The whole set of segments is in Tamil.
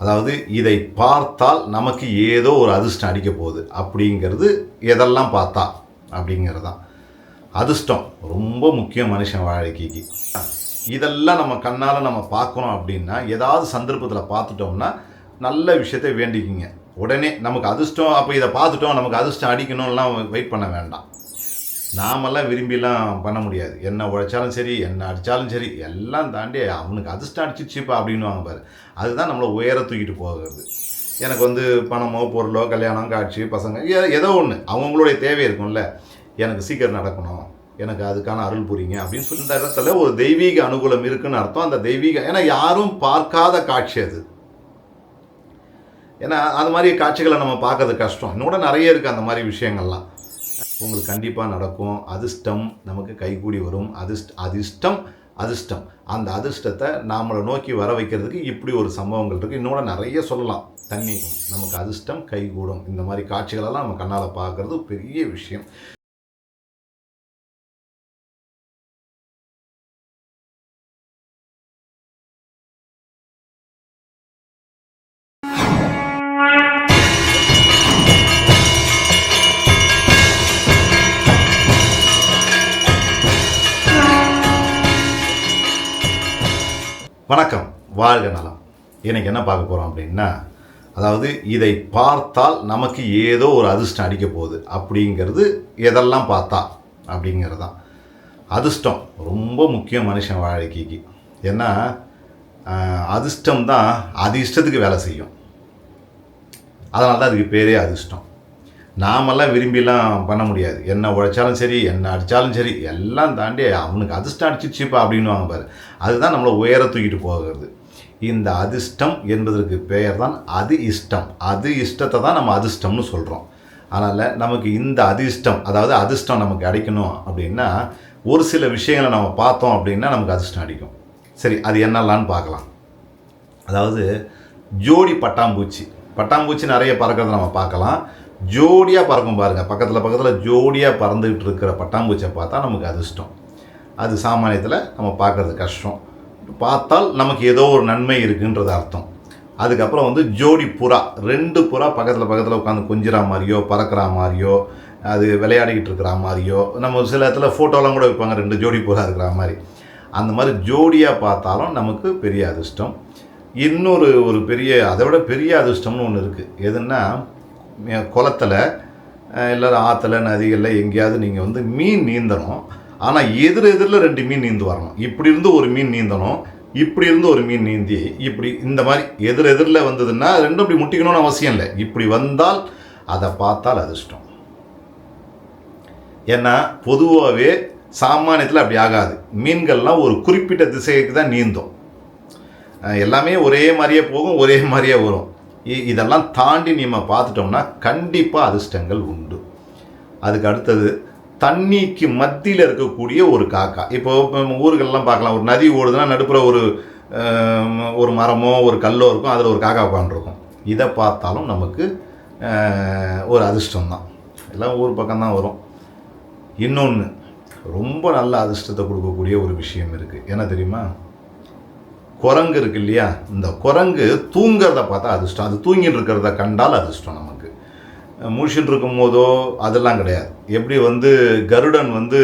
அதாவது இதை பார்த்தால் நமக்கு ஏதோ ஒரு அதிர்ஷ்டம் அடிக்க போகுது. அப்படிங்கிறது எதெல்லாம் பார்த்தா? அப்படிங்கிறது தான் அதிர்ஷ்டம் ரொம்ப முக்கியம் மனுஷன் வாழ்க்கைக்கு. இதெல்லாம் நம்ம கண்ணால் நம்ம பார்க்கணும் அப்படின்னா ஏதாவது சந்தர்ப்பத்தில் பார்த்துட்டோம்னா நல்ல விஷயத்தை வேண்டிக்கிங்க. உடனே நமக்கு அதிர்ஷ்டம் அப்போ இதை பார்த்துட்டோம் நமக்கு அதிர்ஷ்டம் அடிக்கணும்லாம் வெயிட் பண்ண வேண்டாம். நாமெல்லாம் விரும்பிலாம் பண்ண முடியாது. என்ன உழைச்சாலும் சரி என்ன அடித்தாலும் சரி எல்லாம் தாண்டி அவனுக்கு அதிர்ஷ்டம் அடிச்சிச்சுப்பா அப்படின்னுவாங்க பாரு. அதுதான் நம்மளை உயர தூக்கிட்டு போகிறது. எனக்கு வந்து பணமோ பொருளோ கல்யாணம் காட்சி பசங்க ஏதோ ஒன்று அவங்களுடைய தேவை இருக்கும்ல. எனக்கு சீக்கிரம் நடக்கணும். எனக்கு அதுக்கான அருள் புரியுங்க அப்படின்னு சொல்லி இந்த இடத்துல ஒரு தெய்வீக அனுகூலம் இருக்குன்னு அர்த்தம். அந்த தெய்வீக ஏன்னா யாரும் பார்க்காத காட்சி அது. ஏன்னா அது மாதிரி காட்சிகளை நம்ம பார்க்கறது கஷ்டம். இன்னோட நிறைய இருக்குது அந்த மாதிரி விஷயங்கள்லாம். உங்களுக்கு கண்டிப்பாக நடக்கும். அதிர்ஷ்டம் நமக்கு கைகூடி வரும். அதிர்ஷ்ட அதிர்ஷ்டம் அதிர்ஷ்டம். அந்த அதிர்ஷ்டத்தை நம்மளை நோக்கி வர வைக்கிறதுக்கு இப்படி ஒரு சம்பவங்கள் இருக்குது இன்னோட நிறைய சொல்லலாம். தண்ணி நமக்கு அதிர்ஷ்டம் கைகூடும். இந்த மாதிரி காட்சிகளெல்லாம் நம்ம கண்ணால் பார்க்குறது பெரிய விஷயம். வணக்கம். வாழ்க நலம். இன்னைக்கு என்ன பார்க்க போகிறோம் அப்படின்னா அதாவது இதை பார்த்தால் நமக்கு ஏதோ ஒரு அதிர்ஷ்டம் அடிக்க போகுது. அப்படிங்கிறது எதெல்லாம் பார்த்தா அப்படிங்கிறது தான் அதிர்ஷ்டம் ரொம்ப முக்கியம் மனுஷன் வாழ்க்கைக்கு. ஏன்னா அதிர்ஷ்டம் தான் அது இஷ்டத்துக்கு வேலை செய்யும். அதனால தான் அதுக்கு பேரே அதிர்ஷ்டம். நாமெல்லாம் விரும்பிலாம் பண்ண முடியாது. என்ன உழைச்சாலும் சரி என்ன அடித்தாலும் சரி எல்லாம் தாண்டி அவனுக்கு அதிர்ஷ்டம் அடிச்சிச்சுப்பா அப்படின்னுவாங்க பாரு. அதுதான் நம்மளை உயர தூக்கிட்டு போகிறது. இந்த அதிர்ஷ்டம் என்பதற்கு பெயர் தான் அது இஷ்டம். அது இஷ்டத்தை தான் நம்ம அதிர்ஷ்டம்னு சொல்கிறோம் அதனால் நமக்கு இந்த அதிர்ஷ்டம் அதாவது அதிர்ஷ்டம் நமக்கு அடிக்கணும் அப்படின்னா ஒரு சில விஷயங்களை நம்ம பார்த்தோம் அப்படின்னா நமக்கு அதிர்ஷ்டம் அடிக்கும். சரி அது என்னெல்லாம்னு பார்க்கலாம். அதாவது ஜோடி பட்டாம்பூச்சி. பட்டாம்பூச்சி நிறைய பறக்கிறத நம்ம பார்க்கலாம். ஜோடியாக பறக்கும் பாருங்கள் பக்கத்தில் பக்கத்தில் ஜோடியாக பறந்துக்கிட்டு இருக்கிற பட்டாம்பூச்சியை பார்த்தா நமக்கு அதிர்ஷ்டம். அது சாமானியத்தில் நம்ம பார்க்கறது கஷ்டம். பார்த்தால் நமக்கு ஏதோ ஒரு நன்மை இருக்குன்றது அர்த்தம். அதுக்கப்புறம் வந்து ஜோடி புறா. ரெண்டு புறா பக்கத்தில் பக்கத்தில் உட்காந்து கொஞ்சிற மாதிரியோ பறக்கிற மாதிரியோ அது விளையாடிக்கிட்டு இருக்கிற மாதிரியோ நம்ம சில இடத்துல ஃபோட்டோலாம் கூட வைப்பாங்க. ரெண்டு ஜோடி புறா இருக்கிற மாதிரி. அந்த மாதிரி ஜோடியாக பார்த்தாலும் நமக்கு பெரிய அதிர்ஷ்டம். இன்னொரு ஒரு பெரிய அதை விட பெரிய அதிர்ஷ்டம்னு ஒன்று இருக்குது எதுன்னா குளத்தில் இல்லை ஆற்றுல நதிகளில் எங்கேயாவது நீங்கள் வந்து மீன் நீந்தணும். ஆனால் எதிர் எதிரில் ரெண்டு மீன் நீந்து வரணும். இப்படி இருந்து ஒரு மீன் நீந்தணும் இப்படி இருந்து ஒரு மீன் நீந்தி இப்படி இந்த மாதிரி எதிர் எதிரில் வந்ததுன்னா ரெண்டும் இப்படி முட்டிக்கணும்னு அவசியம் இல்லை. இப்படி வந்தால் அதை பார்த்தால் அதிர்ஷ்டம். ஏன்னா பொதுவாகவே சாமானியத்தில் அப்படி ஆகாது. மீன்கள்லாம் ஒரு குறிப்பிட்ட திசைக்கு தான் நீந்தும். எல்லாமே ஒரே மாதிரியே போகும் ஒரே மாதிரியே வரும். இதெல்லாம் தாண்டி நம்ம பார்த்துட்டோம்னா கண்டிப்பாக அதிர்ஷ்டங்கள் உண்டு. அதுக்கு அடுத்தது தண்ணிக்கு மத்தியில் இருக்கக்கூடிய ஒரு காக்கா. இப்போ இப்போ பார்க்கலாம். ஒரு நதி ஓடுதுன்னா நடுப்புற ஒரு ஒரு மரமோ ஒரு கல்லோ இருக்கும். அதில் ஒரு காக்கா உட்காந்துருக்கும் இதை பார்த்தாலும் நமக்கு ஒரு அதிர்ஷ்டம் தான். எல்லாம் ஊர் பக்கம்தான் வரும். இன்னொன்று ரொம்ப நல்ல அதிர்ஷ்டத்தை கொடுக்கக்கூடிய ஒரு விஷயம் இருக்குது என்ன தெரியுமா? குரங்கு இருக்கு இல்லையா? இந்த குரங்கு தூங்கிறத பார்த்தா அதிர்ஷ்டம். அது தூங்கிட்டு இருக்கிறத கண்டால் அதிர்ஷ்டம் நமக்கு. முழிச்சுட்டு இருக்கும் போதோ அதெல்லாம் கிடையாது. எப்படி வந்து கருடன் வந்து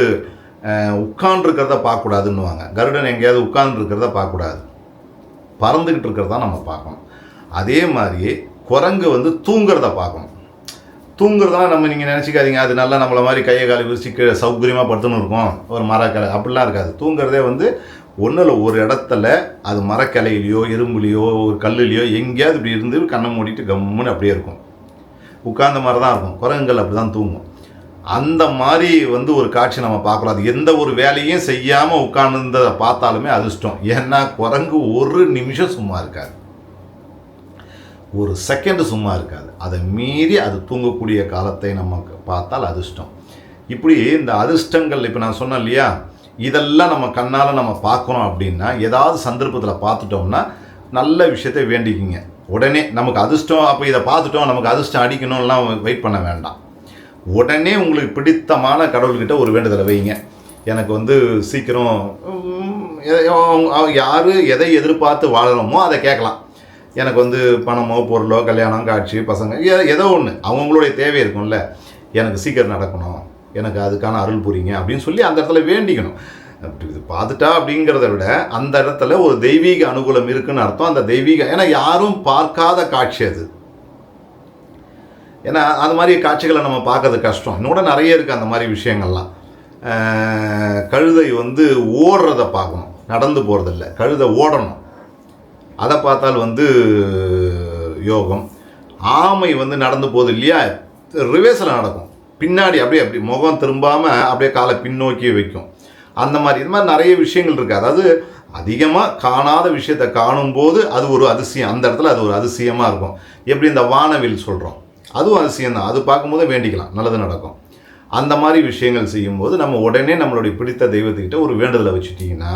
உட்காண்டிருக்கிறத பார்க்கக்கூடாதுன்னுவாங்க. கருடன் எங்கேயாவது உட்கார்ந்துருக்கிறத பார்க்கக்கூடாது. பறந்துக்கிட்டு இருக்கிறதா நம்ம பார்க்கணும். அதே மாதிரி குரங்கு வந்து தூங்கிறத பார்க்கணும். தூங்குறதெல்லாம் நம்ம நீங்கள் நினச்சிக்காதீங்க அது நல்லா நம்மளை மாதிரி கையை காலை விரிச்சு கீழே சௌகரியமாக படுத்துன்னு இருக்கும். ஒரு மரக்கலை. அப்படிலாம் இருக்காது. தூங்குறதே வந்து ஒன்றில் ஒரு இடத்துல அது மரக்கிளையிலையோ இரும்புலையோ ஒரு கல்லுலையோ எங்கேயாவது இப்படி இருந்து கண்ணை மூடிட்டு கம்முன்னு அப்படியே இருக்கும். உட்கார்ந்த மாதிரி தான் இருக்கும். குரங்குகள் அப்படி தான் தூங்கும். அந்த மாதிரி வந்து ஒரு காட்சி நம்ம பார்க்குறோம் அது எந்த ஒரு வேலையும் செய்யாமல் உட்கார்ந்துருந்ததை பார்த்தாலுமே அதிர்ஷ்டம். ஏன்னா குரங்கு ஒரு நிமிஷம் சும்மா இருக்காது. ஒரு செகண்டு சும்மா இருக்காது. அதை மீறி அது தூங்கக்கூடிய காலத்தை நமக்கு பார்த்தால் அதிர்ஷ்டம். இப்படி இந்த அதிர்ஷ்டங்கள் இப்போ நான் சொன்னேன் இல்லையா? இதெல்லாம் நம்ம கண்ணால் நம்ம பார்க்குறோம் அப்படின்னா ஏதாவது சந்தர்ப்பத்தில் பார்த்துட்டோம்னா நல்ல விஷயத்தை வேண்டிக்கிங்க. உடனே நமக்கு அதிர்ஷ்டம் அப்போ இதை பார்த்துட்டோம் நமக்கு அதிர்ஷ்டம் அடிக்கணும்லாம் வெயிட் பண்ண வேண்டாம். உடனே உங்களுக்கு பிடித்தமான கடவுள்கிட்ட ஒரு வேண்டுதலை வைங்க. எனக்கு வந்து சீக்கிரம் யார் எதை எதிர்பார்த்து வாழணுமோ அதை கேட்கலாம். எனக்கு வந்து பணமோ பொருளோ கல்யாணம் காட்சி பசங்க ஏதோ ஒன்று அவங்கவுங்களுடைய தேவை இருக்கும்ல. எனக்கு சீக்கிரம் நடக்கணும். எனக்கு அதுக்கான அருள் புரியுங்க அப்படின்னு சொல்லி அந்த இடத்துல வேண்டிக்கணும். அப்படி இது பார்த்துட்டா அப்படிங்கிறத விட அந்த இடத்துல ஒரு தெய்வீக அனுகூலம் இருக்குன்னு அர்த்தம். அந்த தெய்வீக ஏன்னா யாரும் பார்க்காத காட்சி அது. ஏன்னா அது மாதிரி காட்சிகளை நம்ம பார்க்கறது கஷ்டம். இன்னோட நிறைய இருக்குது அந்த மாதிரி விஷயங்கள்லாம். கழுதை வந்து ஓடுறத பார்க்கணும். நடந்து போகிறதில்ல கழுதை ஓடணும். அதை பார்த்தால் வந்து யோகம். ஆமை வந்து நடந்து போகுது இல்லையா? ரிவேஸில் நடக்கும். பின்னாடி அப்படியே அப்படி முகம் திரும்பாமல் அப்படியே காலை பின்னோக்கி வைக்கும். அந்த மாதிரி இது மாதிரி நிறைய விஷயங்கள் இருக்குது அதாவது அதிகமாக காணாத விஷயத்தை காணும்போது அது ஒரு அதிசயம். அந்த இடத்துல அது ஒரு அதிசயமாக இருக்கும். எப்படி இந்த வானவில் சொல்கிறோம் அதுவும் அதிசயம் தான். அது பார்க்கும்போது வேண்டிக்கலாம். நல்லது நடக்கும். அந்த மாதிரி விஷயங்கள் செய்யும்போது நம்ம உடனே நம்மளுடைய பிடித்த தெய்வத்துக்கிட்ட ஒரு வேண்டுதலை வச்சுட்டிங்கன்னா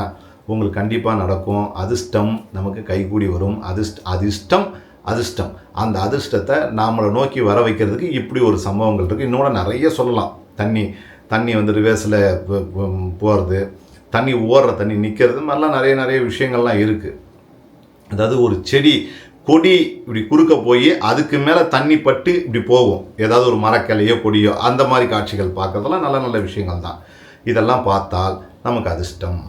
உங்களுக்கு கண்டிப்பாக நடக்கும். அதிர்ஷ்டம் நமக்கு கைகூடி வரும். அதிர்ஷ்ட அதிர்ஷ்டம் அதிர்ஷ்டம். அந்த அதிர்ஷ்டத்தை நாமளை நோக்கி வர வைக்கிறதுக்கு இப்படி ஒரு சம்பவங்கள் இருக்குது இன்னொன்று நிறைய சொல்லலாம். தண்ணி தண்ணி வந்து ரிவேஸில் போகிறது தண்ணி ஓடுற தண்ணி நிற்கிறது மாதிரிலாம் நிறைய நிறைய விஷயங்கள்லாம் இருக்குது அதாவது ஒரு செடி கொடி இப்படி குறுக்க போய் அதுக்கு மேலே தண்ணி பட்டு இப்படி போகும். ஏதாவது ஒரு மரக்கிளையோ கொடியோ அந்த மாதிரி காட்சிகள் பார்க்குறதெல்லாம் நல்ல நல்ல விஷயங்கள் தான். இதெல்லாம் பார்த்தால் நமக்கு அதிர்ஷ்டம்.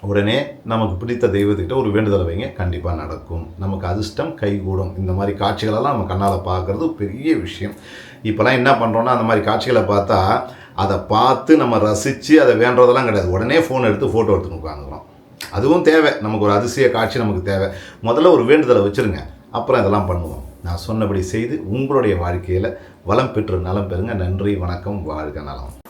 உடனே நமக்கு பிடித்த தெய்வத்துக்கிட்ட ஒரு வேண்டுதலை வைங்க. கண்டிப்பாக நடக்கும். நமக்கு அதிர்ஷ்டம் கைகூடும். இந்த மாதிரி காட்சிகளெல்லாம் நம்ம கண்ணால் பார்க்குறது பெரிய விஷயம். இப்போலாம் என்ன பண்ணுறோன்னா அந்த மாதிரி காட்சிகளை பார்த்தா அதை பார்த்து நம்ம ரசித்து அதை வேண்டுறதெல்லாம் கிடையாது. உடனே ஃபோன் எடுத்து ஃபோட்டோ எடுத்துன்னு உட்காந்துக்கிறோம். அதுவும் தேவை. நமக்கு ஒரு அதிசய காட்சி நமக்கு தேவை. முதல்ல ஒரு வேண்டுதலை வச்சுருங்க. அப்புறம் இதெல்லாம் பண்ணுவோம். நான் சொன்னபடி செய்து உங்களுடைய வாழ்க்கையில் வளம் பெற்று நலம் பெறுங்க. நன்றி வணக்கம் வாழ்க நலம்.